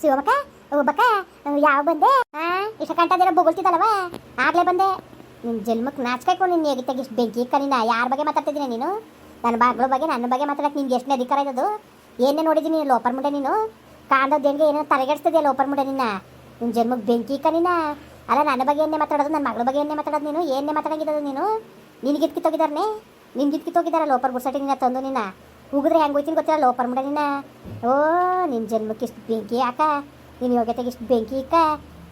ಶಿವಮಕ್ಕ ಒಬ್ಬಕ್ಕ ಯಾವ ಬಂದೆ? ಆ ಇಷ್ಟ ಕಂಟದಿರ ಬೊಗಳ್ತಿದ್ದಲ್ಲವ ಆಗ್ಲೇ ಬಂದೆ. ನಿನ್ನ ಜನ್ಮಕ್ಕೆ ನಾಚ್ಕಾಯ್ಕೊ ನಿನ್ನ ಹೇಗೆ ಇಷ್ಟು ಬೆಂಕಿ ಕಣಿನ ಯಾರ ಬಗ್ಗೆ ಮಾತಾಡ್ತಿದ್ದೀನಿ ನೀನು? ನನ್ನ ಬಾಗ್ಲ ಬಗ್ಗೆ, ನನ್ನ ಬಗ್ಗೆ ಮಾತಾಡಕ್ಕೆ ನಿನ್ಗೆ ಎಷ್ಟು ಅಧಿಕಾರ ಇದ್ದದು ಏನೇ ನೋಡಿದ್ದೀನಿ ಲೋಪರ್ ಮುಂಡೆ ನೀನು? ಕಾಂದೋದೇನ್ಗೆ ಏನೋ ತಲೆಗೆಡ್ಸ್ತಿದ್ಯಾ ಲೋಪರ್ ಮುಂಡೆ ನಿನ್ನ? ನಿನ್ನ ಜನ್ಮಕ್ಕೆ ಬೆಂಕಿ ಕಣಿನ ಅಲ್ಲ, ನನ್ನ ಬಗ್ಗೆ ಏನೇ ಮಾತಾಡೋದು ನನ್ನ ಮಗಳ ಬಗ್ಗೆ ಏನೇ ಮಾತಾಡೋದು ನೀನು? ಏನೇ ಮಾತಾಡಂಗಿದ್ದದು ನೀನು? ನಿನ್ಗೆ ಕಿತ್ತೋಗಿದಾರನೆ ನಿನ್ಗೆ ಕಿತ್ತೋಗಿದಾರ ಲೋಪರ್ ಗುಡ್ಸಟ್ಟಿ ನಿನ್ನ ತಂದು ನಿನ್ನ ಉಗಿದ್ರೆ ಹೆಂಗೆ ಹೋಯ್ತೀನಿ ಗೊತ್ತಿರಲ್ಲ ಲೋಪರ್ ಮುಂಡೆ ನಿನ್ನ. ಓ ನಿನ್ನ ಜನ್ಮಕ್ಕೆ ಇಷ್ಟು ಬೆಂಕಿ ಯಾಕ ನಿನ್ನ ಯೋಗ್ಯತೆಗೆ ಇಷ್ಟು ಬೆಂಕಿ ಇಕ್ಕ.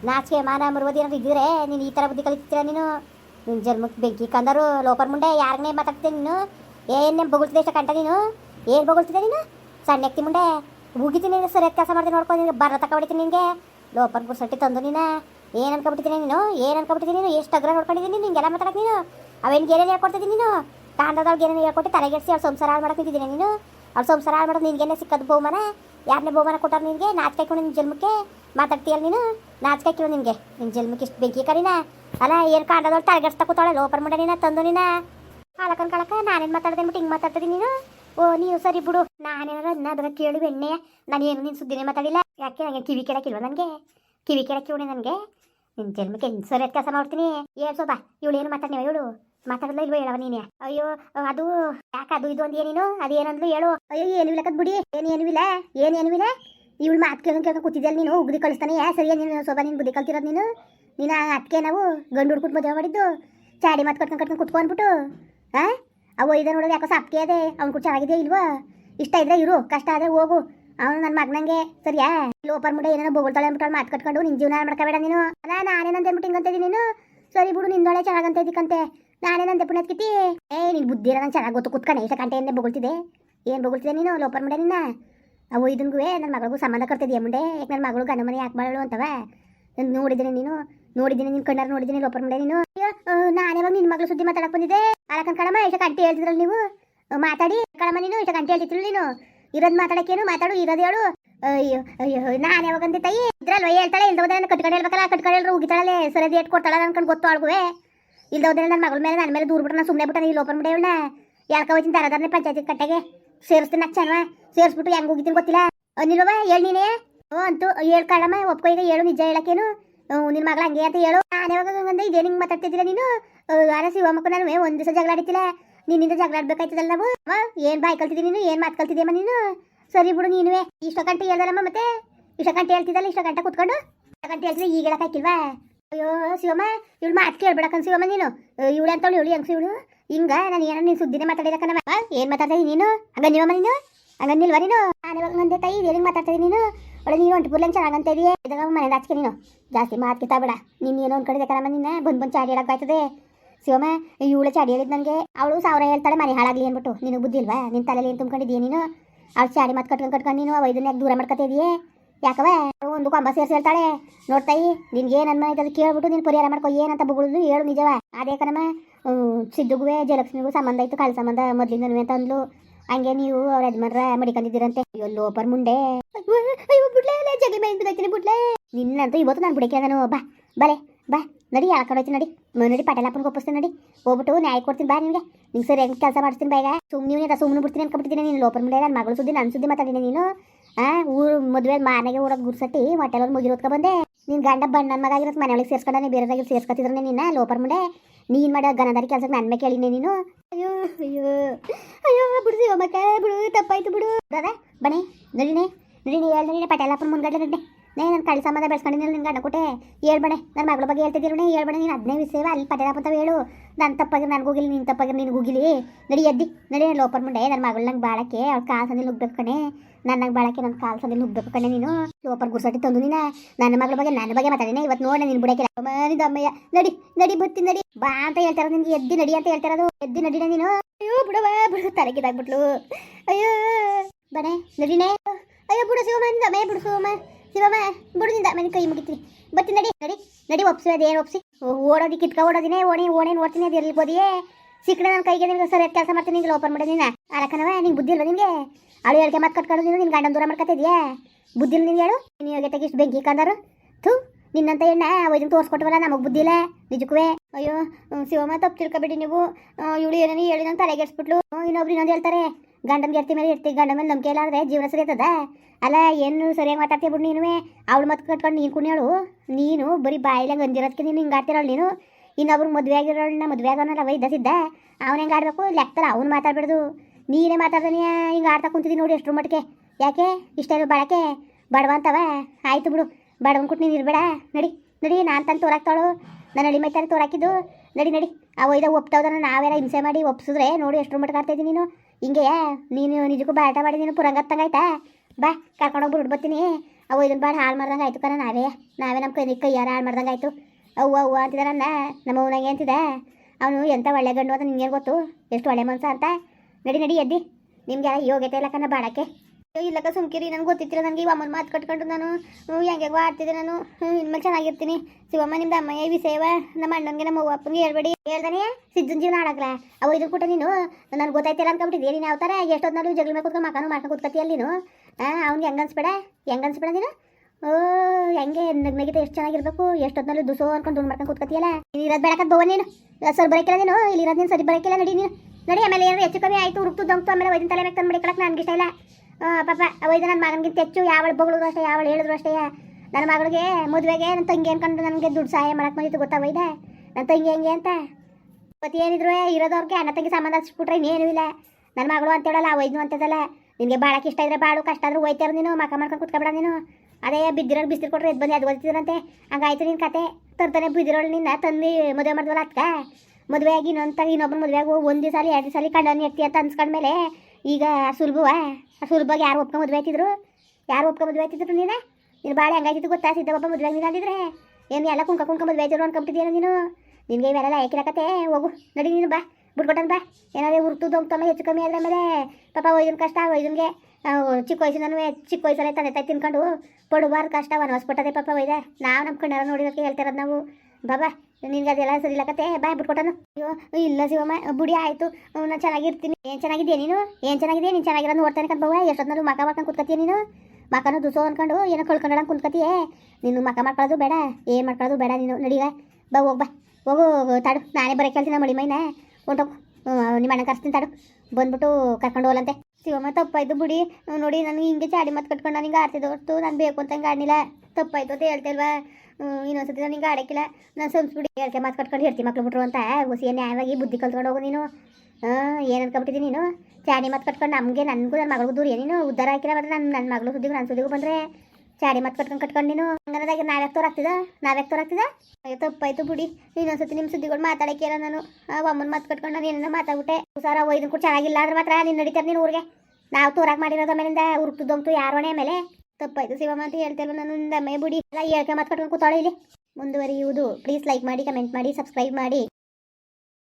ನಾಚಿಕೆ ಮಾನ ಮರುವುದು ಏನಾದ್ರು ಇದ್ದಿದ್ರೆ ನೀನು ಈ ಥರ ಬುದ್ಧಿ ಕಲಿತಿರ ನೀನು? ನಿನ್ನ ಜನ್ಮಕ್ಕೆ ಬೆಂಕಿ ಕಂದರು ಲೋಪರ್ ಮುಂಡೆ ಯಾರನ್ನೇ ಮಾತಾಡ್ತಿದ್ದೆ ನೀನು? ಏನೇ ಬೊಗಳ್ತಿದ್ದೆ ಇಷ್ಟ ಕಂಟ ನೀನು? ಏನು ಬೊಗಳ್ತಿದ್ದೆ ನೀನು? ಸಣ್ಣ ಎಕ್ತಿ ಮುಂಡೆ. ಉಗಿತೀನಿ ಸರಿಯಾದ ಕೆಲಸ ಮಾಡ್ತೀನಿ ನೋಡ್ಕೊಂಡು ನೀನು ಬರ ತಗೊಬಿಡ್ತೀನಿ ನಿನಗೆ. ಲೋಪರ್ ಗುಡ್ಸಟ್ಟಿ ತಂದು ನೀನು. ಏನು ಅನ್ಕೊಬಿಟ್ಟಿದ್ದೀನಿ ನೀನು? ಏನು ಅನ್ಕೊಬಿಟ್ಟಿದ್ದೀನಿ ನೀನು? ಎಷ್ಟು ಅಗ್ರ ನೋಡ್ಕೊಂಡಿದ್ದೀನಿ ನಿಂಗೆಲ್ಲ ಮಾತಾಡಕ್ಕೆ ನೀನು? ಅವೇನು ಏನೇನು ಹೇಳ್ಕೊಡ್ತಿದ್ದೀನಿ ನೀನು? ಕಾಂಡದವ್ರಿಗೆ ಏನೇನು ಹೇಳ್ಕೊಟ್ಟು ತಲೆಗೆಡ್ಸಿ ಅವ್ಳು ಸಂಸಾರ ಹಾಳು ಮಾಡಕ್ಕೆ ನಿಂತಿದ್ದೀನಿ. ನೀನು ಅವ್ಳು ಸಂಸಾರ ಹಾಳು ಮಾಡೋದು ನಿನಗೇನೆ ಸಿಕ್ಕದು ಬಹುಮಾನ? ಯಾರನ್ನೇ ಬಹುಮಾನ ಕೊಟ್ಟಾರ ನಿನಗೆ? ನಾಚಿಕೆ ನಿನ್ನ ಜನ್ಮಕ್ಕೆ? ಮಾತಾಡ್ತೀಯಲ್ಲ ನೀನು? ನಾಚಿಕೆ ಕೇಳು ನಿನಗೆ? ನಿನ್ನ ಜನ್ಮಕ್ಕೆ ಇಷ್ಟು ಬೆಂಕಿ ಕರೀನಾ? ಅಲ್ಲ, ಏನು ಕಾಂಡದವ್ಳು ತಲೆಗೆಡ್ಸ್ತಾ ಕೂತಾಳೆ? ಲೋಪರ್ ಮಾಡ ನೀನು, ತಂದು ನೀನ? ಕಾಳಕನ್ ಕಾಳಕ ನಾನೇನು ಮಾತಾಡ್ದೆ ಅಂದ್ಬಿಟ್ಟು ಹಿಂಗೆ ಮಾತಾಡ್ತೀನಿ ನೀನು? ಓ, ನೀವು ಸರಿ ಬಿಡು. ನಾನೇನಾರ ಅದನ್ನ ಅದರ ಕೇಳಿ ಬೆಣ್ಣೆ. ನಾನು ಏನು ನಿನ್ನ ಸುದ್ದಿನೇ ಮಾತಾಡಿಲ್ಲ. ಯಾಕೆ ನನಗೆ ಕಿವಿ ಕೇಳಕ್ಕಿಲ್ವ ನನಗೆ? ಕಿವಿ ಕೇಳಕ್ಕಿವಣೆ ನನಗೆ. ನಿನ್ನ ಜನ್ಮಕ್ಕೆ ಸರಿ ಕೆಲಸ ಮಾಡ್ತೀನಿ. ಸೋಬಾ ಇವಳು ಏನು ಮಾತಾಡ್ನೇವ ಇವಳು ಮಾತಾಡಲ್ಲ ಇಲ್ವೋ ಹೇಳವ ನೀನೆ? ಅಯ್ಯೋ, ಅದು ಯಾಕೆ ಅದು ಇದು ಅಂದ್ ಏನೇನು ಅದೇನಂದ್ಲು ಹೇಳು. ಅಯ್ಯೋ, ಏನು ಇಲ್ಲಕದ್ ಬಿಡಿ. ಏನು ಏನು ಇಲ್ಲ? ಏನು ಏನು ಇಲ್ಲ? ಇವಳು ಮಾತು ಕೇಳ್ಕೊಂಡು ಕೇಳ್ಕೊಂಡು ಕೂತಿದ್ದಲ್ಲ ನೀನು? ಉಗ್ದಿ ಕಳಿಸ್ತಾನೆ. ಯಾ ಸರಿಯಾ ನೀನು? ಸ್ವಲ್ಪ ನೀನು ಬುದ್ಧಿ ಕಲ್ತಿರೋದು ನೀನು? ನೀನು ಅದಕ್ಕೆ ನಾವು ಗಂಡು ಹುಡ್ಕೊಂಡು ಮದುವೆ ಮಾಡಿದ್ದು. ಚಾಡಿ ಮಾತು ಕಟ್ಕೊಂಡು ಕಟ್ಕೊಂಡು ಕುತ್ಕೊಂಡ್ಬಿಟ್ಟು ಹಾಂ ಅವು ಇದೆ ನೋಡೋದು ಯಾಕೋ ಸಾಪ್ಕೆ ಅದೇ. ಅವ್ನು ಕೂಡ ಚೆನ್ನಾಗಿದೆಯಾ ಇಲ್ವಾ? ಇಷ್ಟ ಇದ್ರೆ ಇರು, ಕಷ್ಟ ಆದ್ರೆ ಹೋಗು. ಅವನು ನನ್ನ ಮಗನಂಗೆ. ಸರಿಯಾ? ಲೋಪರ್ ಮುಡ ಏನೋ ಬೋಗಳ್ತಾಳೆ ಅಂದ್ಬಿಟ್ಟು ಮಾತು ಕಟ್ಕೊಂಡು ನಿನ್ನ ಜೀವನ ಮಾಡ್ಕೋಬೇಡ ನೀನು. ಅಲ್ಲ ನಾನೇನಂತ ಅಂದ್ಬಿಟ್ಟು ಹಿಂಗಂತಿದ್ದೀನಿ ನೀನು? ಸರಿ ಬಿಡು, ನಿಂದೊಳೆ ಚೆನ್ನಾಗಂತ ಇದಕ್ಕಂತೆ ನಾನೇನಂತೆ ಪುಣ್ಯತ್ಕಿತಿ ಏ, ನಿನ್ ಬುದ್ಧಿ ನಂಗೆ ಚೆನ್ನಾಗಿ ಗೊತ್ತು. ಕುತ್ಕಣೆ. ಇಷ್ಟ ಗಂಟೆಯಿಂದ ಬೊಗಳ್ತಿದೆ ಏನು ಬೊಗಳ್ತಿದೆ ನೀನು? ಲೋಪರ್ ಮುಂಡೆ ನಿನ್ನ? ಅವು ಇದನ್ಗುವೆ ನನ್ನ ಮಗಳಿಗೂ ಸಂಬಂಧ ಕಟ್ತಿದ್ಯಾ ಮುಂಡೆ? ಯಾಕೆ ನನ್ನ ಮಗಳು ಗಂಡ ಮನೆ ಯಾಕೆ ಮಾಡಲು ಅಂತವ? ನಾನು ನೋಡಿದ್ದೀನಿ ನೀನು. ನೋಡಿದ್ದೀನಿ ನಿನ್ನ ಕಣ್ಣಾರು ನೋಡಿದ್ದೀನಿ ಲೋಪರ್ ಮುಂಡೆ ನೀನು. ನಾನೇ ಇವಾಗ ನಿನ್ನ ಮಗಳು ಸುದ್ದಿ ಮಾತಾಡಕ್ಕೆ ಬಂದಿದ್ದೆ? ಅಳಕನ್ ಕಣಮ್ಮ, ಇಷ್ಟ ಗಂಟೆ ಹೇಳ್ತಿದ್ರಲ್ಲ ನೀವು? ಮಾತಾಡಿ. ಕಣಮ್ಮ ನೀನು, ಇಷ್ಟ ಗಂಟೆ ಹೇಳ್ತಿದ್ರು ನೀನು? ಇರೋದ್ ಮಾತಾಡಕ್ಕೇನು? ಮಾತಾಡು, ಇರೋದು ಹೇಳು. ಅಯ್ಯೋ ಅಯ್ಯೋ ನಾನು ಯಾವಾಗಂತೆ ತಾಯಿ? ಇದ್ರಲ್ವ ಹೇಳ್ತಾಳೆ, ಇಲ್ದೋದ್ರೆ ನಾನು ಕಟ್ಕೊಂಡು ಹೇಳ್ಬೇಕಲ್ಲ? ಕಟ್ಕೊಂಡು ಹೇಳ್ರು ಉಗಿತಾಳೆ ಸರಿಯಾದ ಏಟ್ ಕೊಡ್ತಾಳೆ ಅನ್ಕೊಂಡು ಗೊತ್ತು ಇಲ್ದೋದ್ರೆ ನನ್ನ ಮಗಳ ಮೇಲೆ ನನ್ನ ಮೇಲೆ ದೂರ ಬಿಟ್ಟು ನಾನು ಸುಮ್ಮನೆ ಬಿಟ್ಟು ಇಲ್ಲಿ ಓಪನ್ ಮುಂಡೆ ಇವಳ ಯಾಕೆ ಹೋಯ್ತೀನಿ ತರದಾರನೆ ಪಂಚಾಯತಿ ಕಟ್ಟೆಗೆ ಸೇರಿಸ್ತೀನಿ ನಾಕ್ ಚೆನ್ನ ಸೇರಿಸ್ಬಿಟ್ಟು ಹೆಂಗೆ ಹೋಗಿದ್ದೀನಿ ಗೊತ್ತಿಲ್ಲ ನಿಲ್ವ ಹೇಳಿ ನೀನೇ ಓ ಅಂತೂ ಹೇಳ್ ಕಳ್ಳಮ್ಮ ಒಪ್ಕೊ ಈಗ ಹೇಳು ನಿಜ ಹೇಳಕ್ಕೇನು ನಿನ್ನ ಮಗಳ ಹಂಗೆ ಅಂತ ಹೇಳು ನಾನು ಯಾವಾಗ ಹಂಗಂದ್ರೆ ಇದೇನು ಹಿಂಗೆ ಮಾತಾಡ್ತಿದ್ದೀರ ನೀನು ಅರೆ ಶಿವಮಕ್ಕ ನಾನು ಒಂದು ದಿವಸ ಜಗಳ ನಿನ್ನಿಂದ ಜಗಳ ನಾವು ಏನು ಬಾಯ್ ಕಲ್ತಿದ್ದೀನಿ ನೀನು ಏನು ಮಾತು ಕಲ್ತಿದ್ದೀಯಮ್ಮ ನೀನು ಸರಿ ಬಿಡು ನೀನುವೆ ಇಷ್ಟ ಗಂಟೆ ಹೇಳ್ದಲ್ಲಮ್ಮ ಮತ್ತೆ ಇಷ್ಟ ಗಂಟೆ ಹೇಳ್ತಿದ್ದಲ್ಲ ಇಷ್ಟ ಗಂಟೆ ಕುತ್ಕೊಂಡು ಇಷ್ಟ ಗಂಟೆ ಹೇಳ್ತಿದ್ರೆ ಈಗ ಹೇಳಕ್ಕಾಕಿಲ್ವಾ ಅಯ್ಯೋ, ಶಿವಮ್ಮ, ಇವಳು ಮಾತು ಕೇಳ್ಬೇಡಕ್ಕನ್ ಶಿವಮ್ಮ ನೀನು. ಇವಳು ಅಂತವಳು ಇವಳು ಹೆಂಗ್ ಇವಳು ಹಿಂಗ, ನಾನು ಏನೋ ನೀನು ಸುದ್ದಿನೇ ಮಾತಾಡಿದಕ್ಕನವ ಏನು ಮಾತಾಡ್ತಾ ನೀನು? ಹಂಗ ನೀವಮ್ಮ ನೀನು? ಹಂಗ ನಿಲ್ವ ನೀನು? ನಾನು ಇವಾಗ ನಂದೆ ತಾಯಿ ಏನಿಗೆ ಮಾತಾಡ್ತಾ ನೀನು? ಒಳ್ಳೆ, ನೀನು ಒಂಟು ಪುರ್ಲಂಗ್ ಚೆನ್ನಾಗಂತ ಇದಾಗ ಮನೆ ಆಚೆ ನೀನು. ಜಾಸ್ತಿ ಮಾತು ಕಿತ್ತಾಬೇಡ. ನೀನು ಏನೋ ಅನ್ಕೊಂಡಿದ್ದೆ ಕಣಮ್ಮ ನಿನ್ನ. ಬಂದು ಬಂದು ಚಾಡಿ ಹೇಳಕ್ಕಾಯ್ತದೆ ಶಿವಮ್ಮ ಇವಳು ಚಾಡಿ ಹೇಳಿದ್ ನನಗೆ ಅವಳು ಸಾವಿರ ಹೇಳ್ತಾಳೆ, ಮನೆ ಹಾಳಾಗ್ಲಿ ಅಂದ್ಬಿಟ್ಟು. ನಿನಗೆ ಬುದ್ಧಿ ಇಲ್ವಾ? ನಿನ್ನ ತಲೆಯಲ್ಲಿ ಏನು ತುಂಬ್ಕೊಂಡಿದ್ದೀಯ ನೀನು? ಅವ್ಳು ಚಾಡಿ ಮಾತು ಕಟ್ಕೊಂಡು ಕಟ್ಕೊಂಡು ನೀನು ವೈದ್ಯನ ದೂರ ಮಾಡ್ಕೊತಾ ಇದೆಯೇ? ಯಾಕವ ಒಂದು ಕೊಂಬ ಸೇರ್ಸಿ ಹೇಳ್ತಾಳೆ. ನೋಡ್ತಾಯಿ, ನಿನ್ಗೆ ಏನು ಅನ್ಮಾನ ಅದು ಕೇಳ್ಬಿಟ್ಟು ನೀನು ಪರಿಹಾರ ಮಾಡ್ಕೊ, ಏನಂತ ಬಗುಳುದು ಹೇಳು ನಿಜವ. ಅದೇ ಕಣಮ್ಮ ಸಿದ್ದುಗುವೆ, ಜಯಲಕ್ಷ್ಮಿಗೂ ಸಂಬಂಧ ಇತ್ತು ಕಾಲ ಸಂಬಂಧ ಮೊದ್ಲಿಂದ ಅಂತ ಅಂದ್ಲು. ಹಂಗೆ ನೀವು ಅವ್ರ ಯಜಮಾನ್ರ ಮಡಿಕೊಂಡಿದ್ದೀರಂತೆ. ಅಯ್ಯೋ ಲೋಪರ್ ಮುಂಡೆ. ಅಯ್ಯೋ ಅಯ್ಯೋ, ಬಿಡ್ಲೇ ಜಗಿ ಮೈ ಬಿದ್ದೈತೀನಿ ಬಿಡ್ಲೇ. ನಿನ್ನಂತೂ ಇವತ್ತು ನಾನು ಬಿಡಕ್ಕೆ ನಾನು ಬಾ ಬಲೆ ಬಾ, ನಡಿ ಯಾಕೆ ನಡಿ. ನೋಡಿ ನಡಿ ಅಪ್ಪನ್ ಒಪ್ಪಿಸ್ತೀನಿ ನಡಿ. ಹೋಗ್ಬಿಟ್ಟು ನ್ಯಾಯ ಕೊಡ್ತೀನಿ, ಬಾ ನಿಮಗೆ ನಿಂಗೆ ಸರಿ ಹೆಂಗೆ ಕೆಲಸ ಮಾಡ್ತೀನಿ ಬೇಗ ಸುಮ್ಮನೆ ಸುಮ್ಮನೆ ಬಿಡ್ತೀನಿ ಅನ್ಕೊಬಿಟ್ಟಿದ್ದೀನಿ ನೀನು. ಲೋಪರ್ ಮುಂಡೆ ನನ್ನ ಮಗಳು ಸುದ್ದಿ ನನ್ನ ಸುದ್ದಿ ಮಾತಾಡಿದ್ದೀನಿ ನೀನು. ಆ, ಊರು ಮದುವೆ ಮನೆಗೆ ಊರಾಗ ಗುರ್ಸಟ್ಟಿ ಹೊಟ್ಟೆಲ್ ಮುಗಿರೋದ್ಕ ಬಂದೆ. ನಿನ್ ಗಂಡ ಬಣ್ಣ ನನ್ನ ಮಗ ಆಗಿರೋದು ಮನೆ ಒಳಗೆ ಸೇರ್ಸ್ಕೊಂಡ ಬೇರೆದಾಗಿ ಸೇರ್ಸ್ಕೊತಿದ್ರೆ ನಿನ್ನ ಲೋಪರ್ ಮುಂದೆ? ನೀನ್ ಮಾಡ ಗನದಾರಿ ಕೆಲ್ಸಕ್ಕೆ ನನ್ನ ಮೇಲೆ ಕೇಳಿನಿ ನೀನು. ಅಯ್ಯೋ ಅಯ್ಯೋ ಅಯ್ಯೋ ಬಿಡು ಮಕ್ಕ ಬಿಡು, ತಪ್ಪಾಯ್ತು ಬಿಡು. ದಾದಾ ಬನ್ನಿ ನಡೀನಿ ನಡೀನಿ ಹೇಳ್ ನಡಿನೇ ಪಟೇಲಪ್ಪನ ಮುಂದ್ಗಡೆ ನೇ ನನ್ನ ಕಳಿ ಸಂಬಂಧ ಬೆಳೆಸ್ಕೊಂಡಿದ್ದೀನಿ ನಿನ್ನ ಗಂಡ ಕೊಟ್ಟೆ ಹೇಳ್ಬಣೆ ನನ್ನ ಮಗಳ ಬಗ್ಗೆ ಹೇಳ್ತಿದ್ದೀರೇ ಹೇಳ್ಬಣೆ ನೀನು ಹದಿನೈದು ವಿಷಯ ಅಲ್ಲಿ ಪಟ್ಟದ ಅಂತ ಹೇಳು. ನನ್ನ ತಪ್ಪಾಗಿ ನನಗೆ ಹೋಗಿಲ್ಲ ನಿನ್ನ ತಪ್ಪಾಗಿ ನಿನಗೆ ಹೋಗಿಲಿ. ನಡಿ ಎದ್ದಿ, ನಡಿ ಲೋಪರ್ ಮುಂಡೆ ನನ್ನ ಮಗಳು ನಂಗೆ ಬಾಳಕ್ಕೆ, ಅವ್ಳ ಕಾಲು ಸಂದಿ ನುಗ್ಬೇಕು ಕಣೆ. ನನ್ನ ಬಾಳಕ್ಕೆ ನನ್ನ ಕಾಲು ಸಂದಿ ನುಗ್ಬೇಕು ಕಣೆ ನೀನು. ಲೋಪರ್ ಗುರ್ಸಟ್ಟಿ ತಂದು ನೀನ. ನನ್ನ ಮಗಳ ಬಗ್ಗೆ, ನನ್ನ ಬಗ್ಗೆ ಮಾತಾಡಿನ ಇವತ್ತು ನೋಡಿ ನೀನು ಬಿಡಕ್ಕೆ. ಅಮ್ಮಯ್ಯ, ನಡಿ ನಡಿ ಬತ್ತಿ, ನಡಿ. ಬಾ ಅಂತ ಹೇಳ್ತಾರ ನಿನ್ಗೆ, ಎದ್ದಿ ನಡಿ ಅಂತ ಹೇಳ್ತಾರದು. ಎದ್ದಿ ನಡಿನ ನೀನು. ಅಯ್ಯೋ ಬಿಡವ ಬಿಡು ತರಗಿದಾಗ್ಬಿಟ್ಲು ಅಯ್ಯೋ. ಬನೆ ನಡಿನೇ ಅಯ್ಯೋ ಬಿಡು ಶಿವಮ್ಮ, ನಿಂದ ಅಮ್ಮಯ್ಯ ಬಿಡು ಶಿವಮ್ಮ. ಶಿವಮ್ಮ ಬಿಡು ನಿಂದ ಮನೆ ಕೈ ಮುಗಿತೀನಿ ಬರ್ತೀನಿ ನಡಿ ನಡಿ ನಡಿ ಒಪ್ಸಿ ಅದೇ ಒಪ್ಸಿ? ಓಡೋದಿ, ಕಿತ್ಕ ಓಡೋದಿನೇ, ಓಣಿ ಓಣೇನು ಓಡ್ತೀನಿ ಅದು ಎಲ್ಲಿಗೋದಿಯೇ ಸಿಕ್ಕಡೆ ನನ್ನ ಕೈಗೆ ನಿಮ್ಗೆ ಸರಿಯಾದ ಕೆಲಸ ಮಾಡ್ತೀನಿ, ನಿಂಗೆ ಓಪನ್ ಮಾಡಿ ನೀನು. ಅಲಕನವ ನಿಂಗೆ ಬುದ್ಧಿ ಇಲ್ವಾ ನಿಮಗೆ ಅಳು ಹೇಳಿಕೆ ಮಾತು ಕಟ್ಕೊಂಡು ನೀನು ನಿನ್ನ ಗಂಡನ ದೂರ ಮಾಡ್ಕೊತಿದ್ಯಾ ಬುದ್ಧಿ ಇಲ್ಲ ನಿನ್ಗೆ ಹೇಳು? ನೀನು ಯೋಗ್ಯ ತೆಗಿಷ್ಟು ಬೆಂಕಿ ಕಂದರು ಥೂ, ನಿನ್ನಂತ ಎಣ್ಣ ವೈದ್ಯನ್ ತೋರಿಸ್ಕೊಟ್ವಲ್ಲ, ನಮಗೆ ಬುದ್ಧಿ ಇಲ್ಲ ನಿಜಕ್ಕೂ ಅಯ್ಯೋ ಶಿವಮ್ಮ, ತಪ್ಪು ತಿಳ್ಕೊಬೇಡಿ ನೀವು. ಇವಳು ಏನೇನು ಹೇಳಿ ನಾನು ತಲೆಗೆಡ್ಸ್ಬಿಟ್ಲು. ಇನ್ನೊಬ್ರು ಇನ್ನೊಂದು ಹೇಳ್ತಾರೆ. ಗಂಡನ ಗೆರ್ತಿ ಮೇಲೆ ಇರ್ತೀವಿ ಗಂಡ ಮೇಲೆ ನಂಬಿಕೆ ಇಲ್ಲ ಅಂದ್ರೆ ಜೀವನ ಸರಿ ಆಯ್ತದ ಅಲ್ಲ, ಏನು ಸರಿಯಾಗಿ ಮಾತಾಡ್ತೀಯ ಬಿಡು ನೀನು ಅವಳು ಮತ್ತೆ ಕಟ್ಕೊಂಡು ನೀನು ಕುಣಿಯೋಳು. ನೀನು ಬರೀ ಬಾಯಿಲೆ ಗಂಜಿರೋದಕ್ಕೆ ನೀನು ಹಿಂಗೆ ಆಡ್ತಿರೋಳು ನೀನು. ಇನ್ನೊಬ್ರು ಮದುವೆ ಆಗಿರೋಳನ್ನ ಮದುವೆ ಆಗೋನಲ್ಲ ವೈ ಸಿದ್ಧ ಅವ್ನು ಹೆಂಗೆ ಆಡಬೇಕು? ಲೆಕ್ಕಲ್ಲ ಅವ್ನು ಮಾತಾಡ್ಬಿಡ್ದು. ನೀನೇ ಮಾತಾಡ್ತಾನೆ ಹಿಂಗೆ ಆಡ್ತಾ ಕುಂತಿದ್ದೀನಿ ನೋಡಿ ಎಷ್ಟು ಮಟ್ಟಿಗೆ. ಯಾಕೆ? ಇಷ್ಟ ಬಾಳಕ್ಕೆ. ಬಡವ ಅಂತವ ಆಯಿತು ಬಿಡು. ಬಡವನ್ ಕೊಟ್ಟು ನೀನು ಇರಬೇಡ. ನಡಿ ನಡಿ, ನಾನು ತಂದು ತೋರಾಕ್ತಾಳು ನನ್ನ ಅಡಿ ಮೈತಾರೆ ತೋರಾಕಿದ್ದು. ನಡಿ ನಡಿ. ಆ ಒಯ್ದ ಒಪ್ತಾವ್ದನ್ನ ನಾವೆಲ್ಲ ಹಿಂಸೆ ಮಾಡಿ ಒಪ್ಸಿದ್ರೆ ನೋಡಿ ಎಷ್ಟು ಮಟ್ಟಿಗೆ ಆಡ್ತಾ ಇದ್ದೀನಿ ನೀನು. ಹಿಂಗೆ ನೀನು ನಿಜಕ್ಕೂ ಬಾಟ ಮಾಡಿ ನೀನು ಪುರಂಗತ್ತಂಗಾಯ್ತಾ ಬಾ, ಕರ್ಕೊಂಡೋಗಿ ಬಿಡ್ಬತ್ತೀನಿ ಅವು ಇದನ್ನ ಬಾಡ ಹಾಳು ಮಾಡ್ದಂಗೆ ಆಯ್ತು ಕಣ ನಾವೇ ನಾವೇ ನಮ್ಮ ಕೈ ಕೈಯಾರ ಹಾಳು ಮಾಡ್ದಂಗೆ ಆಯ್ತು. ಅವ್ವ ಅವ್ವ ಅಂತಿದಾರನ್ನ ನಮ್ಮ ಅವನಾಗೆ ಅಂತಿದ್ದ ಅವನು ಎಂಥ ಒಳ್ಳೆ ಗಂಡು ಅಂತ ನಿಂಗೇನು ಗೊತ್ತು? ಎಷ್ಟು ಒಳ್ಳೆ ಮನ್ಸ ಅಂತ? ನಡಿ ನಡಿ, ಎದ್ದಿ. ನಿಮ್ಗೆ ಯೋಗ್ಯತೆ ಇಲ್ಲ ಕಣ ಬಾಡಕ್ಕೆ ಇಲ್ಲಕ್ಕ ಸುಮ್ಕಿರಿ ನನಗೆ ಗೊತ್ತಿತ್ತಿರ ನನಗೆ ಈ ಅಮ್ಮನ ಮಾತು ಕಟ್ಕೊಂಡು ನಾನು ಹೆಂಗೆ ಆಡ್ತಿದ್ದೆ ನಾನು. ಇನ್ಮೇಲೆ ಚೆನ್ನಾಗಿರ್ತೀನಿ. ಶಿವಮ್ಮ, ನಿಮ್ದು ಅಮ್ಮಯ್ಯ, ವಿಷಯವ, ನಮ್ಮ ಅಣ್ಣನಿಗೆ ನಮ್ಮ ಅಪ್ಪನಿಗೆ ಹೇಳ್ಬೇಡಿ. ಹೇಳ್ದಾನೆ? ಸಿದ್ದನ್ ಜೀವನ ಆಡಕ್ಲ ಅವು ಇದ್ರ ಕೊಟ್ಟ ನೀನು? ನನಗೆ ಗೊತ್ತಾಯ್ತಿಲ್ಲ ಅನ್ಕೊಂಬಿಟ್ಟಿದ್ದೆ ನೀನು ಯಾವ ಥರ ಎಷ್ಟೊತ್ತು ಜಗಳ ಮೇಲೆ ಕೂತ್ಕೊಂಡು ಮಾಡ್ಕೊಂಡು ಕೂತ್ಕತಿಯಲ್ಲ ನೀನು? ಹಾಂ ಅವ್ನಿಗೆ ಹೆಂಗೆ ಅನ್ಸ್ಬೇಡ ಹೆಂಗೆ ಅನ್ಸ್ಬೇಡ ನೀನು? ಓ, ಹೆಂಗೆ ನಗ್ನಗಿತ ಎಷ್ಟು ಚೆನ್ನಾಗಿರ್ಬೇಕು ಎಷ್ಟೊತ್ತಿನಲ್ಲೂ ದುಸೋ ಅನ್ಕೊಂಡು ದುಡ್ಡು ಮಾಡ್ಕೊಂಡು ಕೂತ್ಕತಿಯಲ್ಲ ಇಲ್ಲಿ ಇರೋದು ಬೇಡಕತ್ ಬೋವ ನೀನು. ಸರಿ ಬರೋಕಿಲ್ಲ ನೀನು. ಇಲ್ಲಿ ಇರೋದು ನೀನು ಸರಿ ಬರೋಕಿಲ್ಲ, ನಡಿ ನೀನು. ನಡಿ, ಆಮೇಲೆ ಏನಾದ್ರು ಹೆಚ್ಚು ಕಮ್ಮಿ ಆಯಿತು ರುಕ್ತು ದಂಕ್ತು, ಆಮೇಲೆ ವೈದ್ಯ ತಲೆ ಮೇಲೆ ತಂದು ಮಡಿಕೊಳಕ್ಕೆ ನನಗೆ ಇಷ್ಟ ಇಲ್ಲ. ಪಾಪ ವೈದ್ಯ ನನ್ನ ಮಗನಿಗಿಂತ ಹೆಚ್ಚು, ಯಾವಳು ಬೊಗಳಿದ್ರು ಅಷ್ಟೇ, ಯಾವಳು ಹೇಳಿದ್ರು ಅಷ್ಟೇ. ನನ್ನ ಮಗಳಿಗೆ ಮದುವೆಗೆ ನನ್ನ ತಂಗಿ ಅನ್ಕೊಂಡು ನನಗೆ ದುಡ್ಡು ಸಹಾಯ ಮಾಡಕ್ಕೆ ಬಂದಿತ್ತು, ಗೊತ್ತಾ ವೈದ್ಯ? ನನ್ನ ತಂಗಿ ಹೆಂಗೆ ಅಂತ? ಪತಿ ಏನಿದ್ರು ಇರೋದವ್ರಿಗೆ ಅಣ್ಣ ತಂಗಿ ಸಂಬಂಧ ಹಚ್ಬಿಟ್ರೆ ಇನ್ನೇನು ಇಲ್ಲ. ನನ್ನ ಮಗಳು ಅಂತ ಹೇಳಲ್ಲ, ಆ ವೈದ್ಯನು ಅಂತದಲ್ಲ ನಿನಗೆ ಬಾಳಕ್ಕೆ ಇಷ್ಟ ಇದ್ರೆ ಬಾಳು, ಕಷ್ಟ ಆದ್ರೂ ಹೋಯ್ತಾರ ನೀನು, ಮಕ ಮಾಡ್ಕೊಂಡು ಕುತ್ಕೊಬೇಡ ನೀನು. ಅದೇ ಬಿದ್ದಿರೋರು ಬಿಸಿಲು ಕೊಟ್ಟರೆ ಎದ್ದು ಬಂದು, ಅದು ಓದ್ತಿದ್ರಂತೆ. ಹಂಗಾಯ್ತು ನಿನ್ನ ಕತೆ. ತರ್ತಾನೆ ಬಿದ್ದಿರೋಳು ನಿನ್ನ ತಂದು ಮದುವೆ ಮಾಡಿದ್ವಲ್ಲ ಅಕ್ಕ ಮದುವೆ ಆಗಿ ಇನ್ನೊಂದು ಇನ್ನೊಬ್ರು ಮದುವೆ ಆಗಿ ಒಂದು ದಿವಸ ಎರಡು ದಿವಸ ಕಣ್ಣನ್ನು ಎತ್ತಿ ಅಂತ ಅನ್ಸ್ಕೊಂಡ್ಮೇಲೆ ಈಗ ಸುಲಭವ. ಸುಲಭವಾಗಿ ಯಾರು ಒಪ್ಕೊಂಡು ಮದುವೆ ಆಯ್ತಿದ್ರು? ಯಾರು ಒಪ್ಕೊಂಡು ಮದುವೆ ಆಯ್ತಿದ್ರು ನೀನು? ನೀನು ಭಾಳ ಹೆಂಗಾಯ್ತಿತ್ತು ಗೊತ್ತಾ? ಸಿದ್ದಪ್ಪ ಮದುವೆ ಆಗಿ ಅಂದಿದ್ರೆ? ಏನು ಎಲ್ಲ ಕುಂಕ ಕುಂಕ ಮದುವೆ ಆಯ್ತಿದ್ರು ಅನ್ಕೊಂಬಿಟ್ಟಿದ್ದೀರ ನೀನು? ನಿನಗೆ ಇವೆಲ್ಲ ಕತೆ. ಹೋಗು, ನಡಿ ನೀನು ಬಾ. ಬಿಟ್ಕೊಟ್ಟನ್ ಬಾ ಏನಾದ್ರೆ ಉರ್ತು ದೊಂಗ್ತಲ್ಲ ಹೆಚ್ಚು ಕಮ್ಮಿ ಆದ್ರೆ ಆಮೇಲೆ ಪಾಪ ಒಯ್ದನ್ ಕಷ್ಟ ಒಯ್ದನ್ಗೆ ಚಿಕ್ಕ ವಯಸ್ಸಿನೂ ಚಿಕ್ಕ ವಯಸ್ಸಲ್ಲೇ ತಂದೆ ತಾಯಿ ತಿನ್ಕೊಂಡು ಪಡುಬಾರ್ದು ಕಷ್ಟ ವನವಸ್ಬಿಟ್ಟದೆ ಪಾಪ ಒಯ್ದೆ ನಾವು ನಮ್ಮ ಕಣ್ಣಾರ ನೋಡಿರೋಕೆ ಹೇಳ್ತಿರೋದು ನಾವು. ಬಾಬಾ, ನಿನ್ಗೆ ಅದೆಲ್ಲ ಸರಿ ಇಲ್ಲಕತ್ತೆ? ಬಾ ಬಿಟ್ಕೊಟ್ಟನು. ಅಯ್ಯೋ, ಇಲ್ಲ ಶಿವಮ್ಮ, ಬುಡಿ ಆಯಿತು. ನಾನು ಚೆನ್ನಾಗಿರ್ತೀನಿ. ಏನು ಚೆನ್ನಾಗಿದೆಯಾ ನೀನು? ಏನು ಚೆನ್ನಾಗಿದೆ ನೀನು ಚೆನ್ನಾಗಿರೋದು ನೋಡ್ತಾನೆ ಕಂಡ್ಬವ್ವ ಎಷ್ಟೊತ್ತಿನಲ್ಲಿ ಮಕ ಮಾಡ್ಕೊಂಡು ಕೂತ್ಕತ್ತೀಯ ನೀನು? ಮಕನು ದುಸೋ ಅನ್ಕೊಂಡು ಏನೋ ಕಳ್ಕೊಂಡ ಕುಂತ್ಕತಿಯೇ ನೀನು ಮಕ ಮಾಡ್ಕೊಳ್ಳೋದು ಬೇಡ. ಏನು ಮಾಡ್ಕೊಳ್ಳೋದು ಬೇಡ ನೀನು. ನಡೀಗ ಬಾ ಹೋಗ್ಬಾ ಹೋಗು, ತಾಡು. ನಾನೇ ಬರೋಕೆ ಕೇಳ್ತೀನಿ ಮಳಿ ಮೈನ. ಹೊಂಟೋಗು ನಿಮ್ಮ ಅಣ್ಣ ಕರ್ಸ್ತೀನಿ ತಾಡು. ಬಂದ್ಬಿಟ್ಟು ಕರ್ಕೊಂಡು ಹೋಗಲಂತೆ. ಶಿವಮ್ಮ ತಪ್ಪಾಯ್ತು ಬಿಡಿ. ನೋಡಿ ನನಗೆ ಹಿಂಗೆ ಚಾಡಿ ಮತ್ತೆ ಕಟ್ಕೊಂಡು ನನಗೆ ಆಡ್ತಿದ್ದು ಹೊರತು ನಾನು ಬೇಕು ಅಂತ ಹಂಗೆ ಆಡಲಿಲ್ಲ. ತಪ್ಪಾಯ್ತು ಅಂತ ಹೇಳ್ತಿಲ್ವಾ ಇನ್ನೊಂದ್ಸತಿ ನಾನು ಹಿಂಗೆ ಆಡಕ್ಕಿಲ್ಲ. ನಾನು ಸಂಸ್ಬಿಡಿ ಹೇಳ್ಕೆ ಮಾತು ಕಟ್ಕೊಂಡು ಹೇಳ್ತೀನಿ ಮಕ್ಳು ಬಿಟ್ರು ಅಂತ. ಹುಸಿಯ ನ್ಯಾಯವಾಗಿ ಬುದ್ಧಿ ಕಲ್ತ್ಕೊಂಡು ಹೋಗು ನೀನು. ಹಾಂ, ಏನು ಅನ್ಕೊಬಿಟ್ಟಿದ್ದೀನಿ ನೀನು? ಚಾಡಿ ಮಾತು ಕಟ್ಕೊಂಡು ನಮಗೆ, ನನಗೂ ನನ್ನ ಮಗಳಿಗೂ ದೂರ ನೀನು ಉದ್ದಾರ ಹಾಕಿಲ್ಲ. ಮತ್ತೆ ನನ್ನ ನನ್ನ ಮಗಳು ಸುದ್ದಿಗೂ ನನ್ನ ಸುದ್ದಿಗೂ ಬಂದರೆ ಚಾಡಿ ಮಾತು ಕಟ್ಕೊಂಡು ಕಟ್ಕೊಂಡು ನೀನು ಹಂಗನದಾಗ ನಾವ್ಯಾಕೆ ತೋರಾಗ್ತಿದ? ನಾವ್ಯಾಕೆ ತೋರಾಗ್ತಿದ? ಅಯ್ಯೋ ತಪ್ಪಾಯ್ತು ಬಿಡಿ. ಇನ್ನೊಂದ್ಸತಿ ನಿಮ್ಮ ಸುದ್ದಿಗಳು ಮಾತಾಡಕ್ಕೆ ನಾನು. ಅಮ್ಮನ ಮಾತು ಕಟ್ಕೊಂಡು ನಾನು ಏನೇನೋ ಮಾತಾಡ್ಬಿಟ್ಟೆ. ಸರ ಒಯ್ದು ಕೂಡ ಚೆನ್ನಾಗಿಲ್ಲ ಅಂದ್ರೆ ಮಾತ್ರ ನೀನು ನಡೀತಾರೆ ನೀನು ಊರಿಗೆ. ನಾವು ತೋರಾಕ್ ಮಾಡಿರೋದ ಮೇಲಿಂದ ಉರುಕ್ತದಂತು ಯಾರೋಣೆ ಮೇಲೆ ತಪ್ಪಾಯ್ತು ಶಿವಮ್ಮ ಅಂತ ಹೇಳ್ತೇವೆ ನಾನು ಮೇ ಬಿಡಿ. ಎಲ್ಲ ಹೇಳ್ಕೆ ಮಾತು ಕಟ್ಕೊಂಡು ಕೂತಾಳೆ ಇಲ್ಲಿ. ಮುಂದುವರಿಯುವುದು. ಪ್ಲೀಸ್ ಲೈಕ್ ಮಾಡಿ ಕಮೆಂಟ್ ಮಾಡಿ ಸಬ್ಸ್ಕ್ರೈಬ್ ಮಾಡಿ.